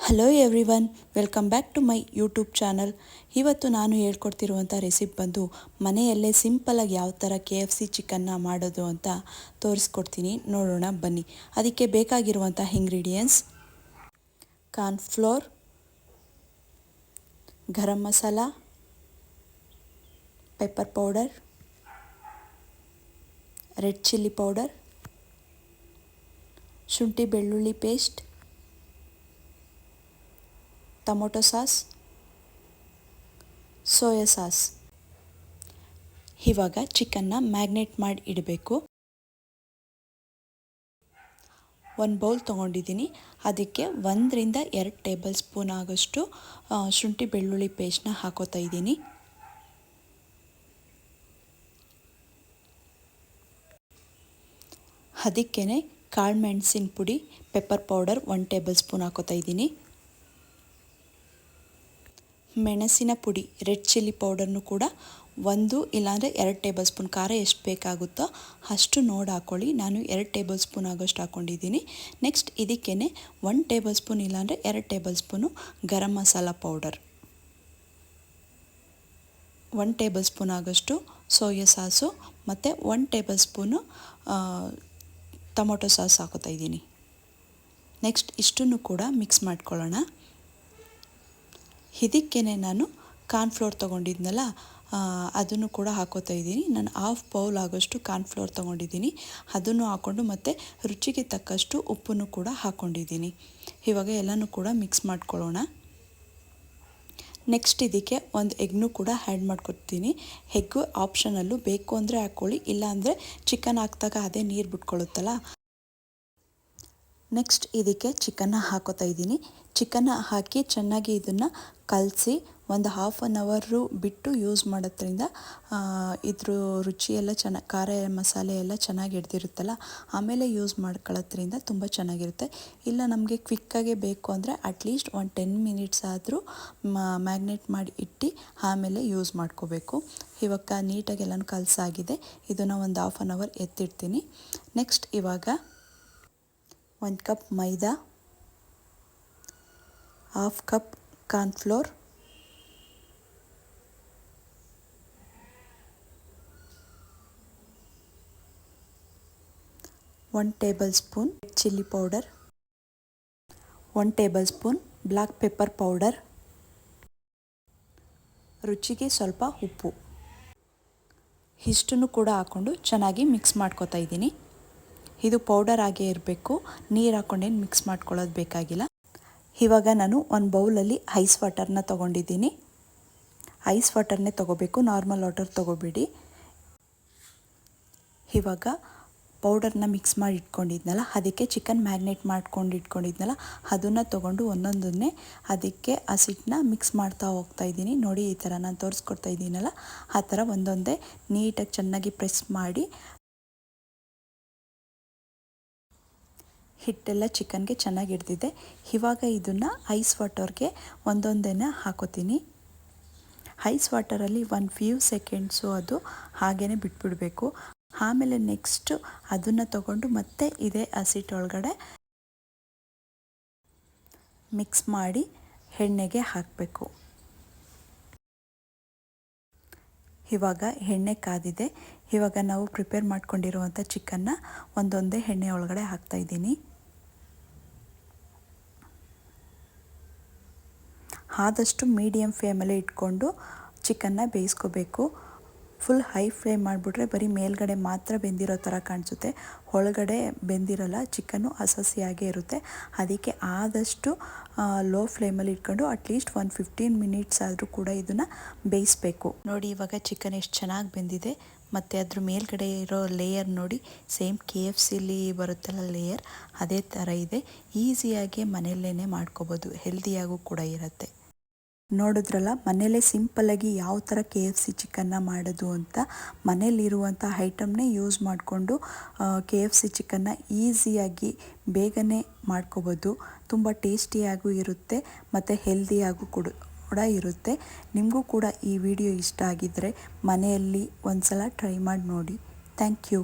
Hello everyone welcome back to my YouTube channel ಇವತ್ತು ನಾನು ಹೇಳ್ಕೊಡ್ತಿರುವಂಥ recipe ಬಂದು ಮನೆಯಲ್ಲೇ ಸಿಂಪಲಾಗಿ ಯಾವ ಥರ ಕೆ ಎಫ್ ಸಿ ಚಿಕನ್ನ ಮಾಡೋದು ಅಂತ ತೋರಿಸ್ಕೊಡ್ತೀನಿ. ನೋಡೋಣ, ಬನ್ನಿ. ಅದಕ್ಕೆ ಬೇಕಾಗಿರುವಂಥ ingredients cornflour garam masala pepper powder red chilli powder ಶುಂಠಿ ಬೆಳ್ಳುಳ್ಳಿ paste tomato sauce, soya sauce. ಇವಾಗ ಚಿಕನ್ನ ಮ್ಯಾಗ್ನೇಟ್ ಮಾಡಿ ಇಡಬೇಕು. ಒಂದು ಬೌಲ್ ತೊಗೊಂಡಿದ್ದೀನಿ. ಅದಕ್ಕೆ ಒಂದರಿಂದ ಎರಡು ಟೇಬಲ್ ಸ್ಪೂನ್ ಆಗೋಷ್ಟು ಶುಂಠಿ ಬೆಳ್ಳುಳ್ಳಿ ಪೇಸ್ಟ್ನ ಹಾಕೋತಾ ಇದ್ದೀನಿ. ಅದಕ್ಕೇ ಕಾಳು ಮೆಣಸಿನ ಪುಡಿ, pepper powder one tablespoon ಹಾಕೋತಾ ಇದ್ದೀನಿ. ಮೆಣಸಿನ ಪುಡಿ, ರೆಡ್ ಚಿಲ್ಲಿ ಪೌಡರ್ನು ಕೂಡ ಒಂದು ಇಲ್ಲಾಂದರೆ ಎರಡು ಟೇಬಲ್ ಸ್ಪೂನ್ ಖಾರ ಎಷ್ಟು ಬೇಕಾಗುತ್ತೋ ಅಷ್ಟು ನೋಡಿ ಹಾಕ್ಕೊಳ್ಳಿ ನಾನು ಎರಡು ಟೇಬಲ್ ಸ್ಪೂನ್ ಆಗೋಷ್ಟು ಹಾಕ್ಕೊಂಡಿದ್ದೀನಿ ನೆಕ್ಸ್ಟ್ ಇದಕ್ಕೇ ಒನ್ ಟೇಬಲ್ ಸ್ಪೂನ್ ಇಲ್ಲಾಂದರೆ ಎರಡು tablespoon garam masala powder. One tablespoon ಆಗೋಷ್ಟು ಸೋಯಾ ಸಾಸು ಮತ್ತು one tablespoon tomato sauce ಹಾಕೋತಾ ಇದ್ದೀನಿ. ನೆಕ್ಸ್ಟ್ ಇಷ್ಟನ್ನು ಕೂಡ ಮಿಕ್ಸ್ ಮಾಡ್ಕೊಳ್ಳೋಣ. ಇದಕ್ಕೇ ನಾನು ಕಾರ್ನ್ಫ್ಲೋರ್ ತೊಗೊಂಡಿದ್ನಲ್ಲ ಅದನ್ನು ಕೂಡ ಹಾಕೋತಾ ಇದ್ದೀನಿ. ನಾನು ಹಾಫ್ ಬೌಲ್ ಆಗೋಷ್ಟು ಕಾರ್ನ್ಫ್ಲೋರ್ ತೊಗೊಂಡಿದ್ದೀನಿ. ಅದನ್ನು ಹಾಕ್ಕೊಂಡು ಮತ್ತು ರುಚಿಗೆ ತಕ್ಕಷ್ಟು ಉಪ್ಪನ್ನು ಕೂಡ ಹಾಕ್ಕೊಂಡಿದ್ದೀನಿ ಇವಾಗ ಎಲ್ಲನೂ ಕೂಡ ಮಿಕ್ಸ್ ಮಾಡ್ಕೊಳ್ಳೋಣ. ನೆಕ್ಸ್ಟ್ ಇದಕ್ಕೆ ಒಂದು ಎಗ್ನು ಕೂಡ ಆ್ಯಡ್ ಮಾಡ್ಕೊತೀನಿ ಎಗ್ಗು ಆಪ್ಷನಲ್ಲೂ ಬೇಕು ಅಂದರೆ ಹಾಕ್ಕೊಳ್ಳಿ, ಇಲ್ಲಾಂದರೆ ಚಿಕನ್ ಹಾಕ್ದಾಗ ಅದೇ ನೀರು ಬಿಟ್ಕೊಳ್ಳುತ್ತಲ್ಲ ನೆಕ್ಸ್ಟ್ ಇದಕ್ಕೆ ಚಿಕನ್ನ ಹಾಕೋತಾ ಇದ್ದೀನಿ. ಚಿಕನ್ನ ಹಾಕಿ ಚೆನ್ನಾಗಿ ಇದನ್ನು ಕಲಸಿ ಒಂದು ಹಾಫ್ ಆನ್ ಅವರು ಬಿಟ್ಟು ಯೂಸ್ ಮಾಡೋದ್ರಿಂದ ಇದ್ರ ರುಚಿ ಎಲ್ಲ ಚೆನ್ನಾಗಿ ಖಾರ ಮಸಾಲೆ ಎಲ್ಲ ಚೆನ್ನಾಗಿ ಹಿಡ್ದಿರುತ್ತಲ್ಲ, ಆಮೇಲೆ ಯೂಸ್ ಮಾಡ್ಕೊಳ್ಳೋದ್ರಿಂದ ತುಂಬ ಚೆನ್ನಾಗಿರುತ್ತೆ. ಇಲ್ಲ ನಮಗೆ ಕ್ವಿಕ್ಕಾಗೆ ಬೇಕು ಅಂದರೆ ಅಟ್ಲೀಸ್ಟ್ ಒಂದು ಟೆನ್ ಮಿನಿಟ್ಸ್ ಆದರೂ ಮ್ಯಾಗ್ನೆಟ್ ಮಾಡಿ ಇಟ್ಟು ಆಮೇಲೆ ಯೂಸ್ ಮಾಡ್ಕೋಬೇಕು. ಇವಾಗ ನೀಟಾಗಿ ಎಲ್ಲನೂ ಕಲಸಾಗಿದೆ. ಇದನ್ನು ಒಂದು ಹಾಫ್ ಆನ್ ಅವರ್ ಎತ್ತಿಡ್ತೀನಿ. ನೆಕ್ಸ್ಟ್ ಇವಾಗ ಒಂದು cup maida half cup cornflour one tablespoon chilli powder one tablespoon black pepper powder ರುಚಿಗೆ ಸ್ವಲ್ಪ ಉಪ್ಪು. ಇಷ್ಟನ್ನು ಕೂಡ ಹಾಕ್ಕೊಂಡು ಚೆನ್ನಾಗಿ ಮಿಕ್ಸ್ ಮಾಡ್ಕೋತಾ ಇದ್ದೀನಿ. ಇದು ಪೌಡರ್ ಆಗೇ ಇರಬೇಕು. ನೀರು ಹಾಕ್ಕೊಂಡೇನು ಮಿಕ್ಸ್ ಮಾಡ್ಕೊಳ್ಳೋದು ಬೇಕಾಗಿಲ್ಲ. ಇವಾಗ ನಾನು ಒಂದು ಬೌಲಲ್ಲಿ ಐಸ್ ವಾಟರ್ನ ತೊಗೊಂಡಿದ್ದೀನಿ. ಐಸ್ ವಾಟರ್ನೇ ತೊಗೋಬೇಕು. ನಾರ್ಮಲ್ ವಾಟರ್ ತೊಗೋಬೇಡಿ. ಇವಾಗ ಪೌಡರ್ನ ಮಿಕ್ಸ್ ಮಾಡಿ ಇಟ್ಕೊಂಡಿದ್ನಲ್ಲ, ಅದಕ್ಕೆ ಚಿಕನ್ ಮ್ಯಾಗ್ನೇಟ್ ಮಾಡ್ಕೊಂಡು ಇಟ್ಕೊಂಡಿದ್ನಲ್ಲ, ಅದನ್ನು ತೊಗೊಂಡು ಒಂದೊಂದನ್ನೇ ಅದಕ್ಕೆ ಹಸಿಟ್ಟನ್ನ ಮಿಕ್ಸ್ ಮಾಡ್ತಾ ಹೋಗ್ತಾ ಇದ್ದೀನಿ. ನೋಡಿ ಈ ಥರ ನಾನು ತೋರಿಸ್ಕೊಡ್ತಾ ಇದ್ದೀನಲ್ಲ, ಆ ಥರ ಒಂದೊಂದೇ ನೀಟಾಗಿ ಚೆನ್ನಾಗಿ ಪ್ರೆಸ್ ಮಾಡಿ ಹಿಟ್ಟೆಲ್ಲ ಚಿಕನ್ಗೆ ಚೆನ್ನಾಗಿ ಹಿಡ್ದಿದೆ. ಇವಾಗ ಇದನ್ನು ಐಸ್ ವಾಟರ್ಗೆ ಒಂದೊಂದೇನ ಹಾಕೋತೀನಿ. ಐಸ್ ವಾಟರಲ್ಲಿ ಒನ್ ಫ್ಯೂ ಸೆಕೆಂಡ್ಸು ಅದು ಹಾಗೇ ಬಿಟ್ಬಿಡಬೇಕು. ಆಮೇಲೆ ನೆಕ್ಸ್ಟು ಅದನ್ನು ತಗೊಂಡು ಮತ್ತೆ ಇದೇ ಹಸಿಟ್ ಒಳಗಡೆ ಮಿಕ್ಸ್ ಮಾಡಿ ಎಣ್ಣೆಗೆ ಹಾಕಬೇಕು. ಇವಾಗ ಎಣ್ಣೆ ಕಾದಿದೆ. ಇವಾಗ ನಾವು ಪ್ರಿಪೇರ್ ಮಾಡ್ಕೊಂಡಿರುವಂಥ ಚಿಕನ್ನ ಒಂದೊಂದೇ ಎಣ್ಣೆ ಒಳಗಡೆ ಹಾಕ್ತಾಯಿದ್ದೀನಿ ಆದಷ್ಟು ಮೀಡಿಯಮ್ ಫ್ಲೇಮಲ್ಲೇ ಇಟ್ಕೊಂಡು ಚಿಕನ್ನ ಬೇಯಿಸ್ಕೋಬೇಕು. ಫುಲ್ ಹೈ ಫ್ಲೇಮ್ ಮಾಡಿಬಿಟ್ರೆ ಬರೀ ಮೇಲ್ಗಡೆ ಮಾತ್ರ ಬೆಂದಿರೋ ಥರ ಕಾಣಿಸುತ್ತೆ. ಒಳಗಡೆ ಬೆಂದಿರಲ್ಲ ಚಿಕನ್ನು ಹಸಸಿಯಾಗೇ ಇರುತ್ತೆ. ಅದಕ್ಕೆ ಆದಷ್ಟು ಲೋ ಫ್ಲೇಮಲ್ಲಿ ಇಟ್ಕೊಂಡು ಅಟ್ಲೀಸ್ಟ್ ಒಂದು ಫಿಫ್ಟೀನ್ ಮಿನಿಟ್ಸ್ ಆದರೂ ಕೂಡ ಇದನ್ನು ಬೇಯಿಸ್ಬೇಕು. ನೋಡಿ ಇವಾಗ ಚಿಕನ್ ಎಷ್ಟು ಚೆನ್ನಾಗಿ ಬೆಂದಿದೆ. ಮತ್ತು ಅದ್ರ ಮೇಲ್ಗಡೆ ಇರೋ ಲೇಯರ್ ನೋಡಿ ಸೇಮ್ ಕೆ ಎಫ್ ಸಿಲಿ ಬರುತ್ತಲ್ಲ ಲೇಯರ್ ಅದೇ ಥರ ಇದೆ. ಈಸಿಯಾಗಿ ಮನೆಯಲ್ಲೇ ಮಾಡ್ಕೋಬೋದು. ಹೆಲ್ದಿಯಾಗೂ ಕೂಡ ಇರುತ್ತೆ. ನೋಡಿದ್ರಲ್ಲ ಮನೇಲೇ ಸಿಂಪಲ್ಲಾಗಿ ಯಾವ ಥರ ಕೆ ಎಫ್ ಸಿ ಚಿಕನ್ನ ಮಾಡೋದು ಅಂತ ಮನೇಲಿರುವಂಥ ಐಟಮ್ನೇ ಯೂಸ್ ಮಾಡಿಕೊಂಡು ಕೆ ಎಫ್ ಸಿ ಚಿಕನ್ನ ಈಸಿಯಾಗಿ ಬೇಗನೆ ಮಾಡ್ಕೋಬೋದು. ತುಂಬ ಟೇಸ್ಟಿಯಾಗೂ ಇರುತ್ತೆ, ಮತ್ತು ಹೆಲ್ದಿಯಾಗೂ ಕೂಡ ಕೂಡ ಇರುತ್ತೆ. ನಿಮಗೂ ಕೂಡ ಈ ವಿಡಿಯೋ ಇಷ್ಟ ಆಗಿದ್ದರೆ ಮನೆಯಲ್ಲಿ ಒಂದು ಸಲ ಟ್ರೈ ಮಾಡಿ ನೋಡಿ. Thank you